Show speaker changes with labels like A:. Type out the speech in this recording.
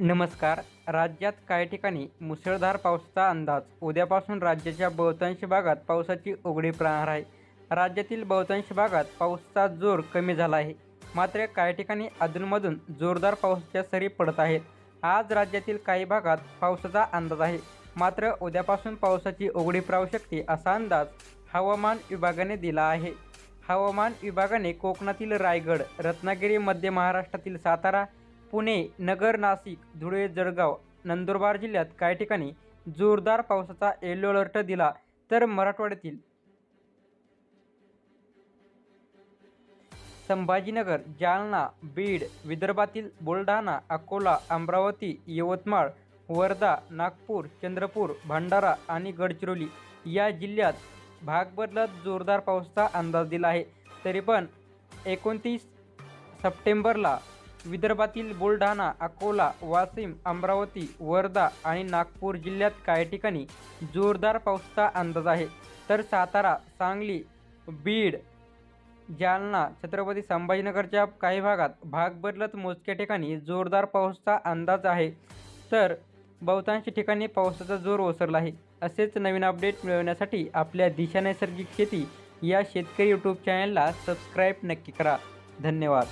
A: नमस्कार. राज्यात काही ठिकाणी मुसळधार पावसाचा अंदाज. उद्यापासून राज्याच्या बहुतांश भागात पावसाची उघडीप राहणार आहे. राज्यातील बहुतांश भागात पाऊसचा जोर कमी झाला आहे. मात्र काही ठिकाणी अधूनमधून जोरदार पावसाच्या सरी पडत आहेत. आज राज्यातील काही भागात पावसाचा अंदाज आहे. मात्र उद्यापासून पावसाची उघडीप राहू शकते असा अंदाज हवामान विभागाने दिला आहे. हवामान विभागाने कोकणातील रायगड रत्नागिरी मध्य महाराष्ट्रातील सातारा पुणे नगर नाशिक धुळे जळगाव नंदुरबार जिल्ह्यात काही ठिकाणी जोरदार पावसाचा येलो अलर्ट दिला तर मराठवाड्यातील संभाजीनगर जालना बीड विदर्भातील बुलढाणा अकोला अमरावती यवतमाळ वर्धा नागपूर चंद्रपूर भंडारा आणि गडचिरोली या जिल्ह्यात भाग बदलत जोरदार पावसाचा अंदाज दिला आहे. तरी पण एकोणतीस सप्टेंबरला विदर्भातील बुलढाणा अकोला वाशिम अमरावती वर्धा आणि नागपूर जिल्ह्यात काही ठिकाणी जोरदार पावसाचा अंदाज आहे. तर सातारा सांगली बीड जालना छत्रपती संभाजीनगरच्या काही भागात भाग बदलत मोजक्या ठिकाणी जोरदार पावसाचा अंदाज आहे. तर बहुतांश ठिकाणी पावसाचा जोर ओसरला आहे. असेच नवीन अपडेट मिळवण्यासाठी आपल्या दिशा नैसर्गिक शेती या शेतकरी यूट्यूब चॅनलला सबस्क्राईब नक्की करा. धन्यवाद.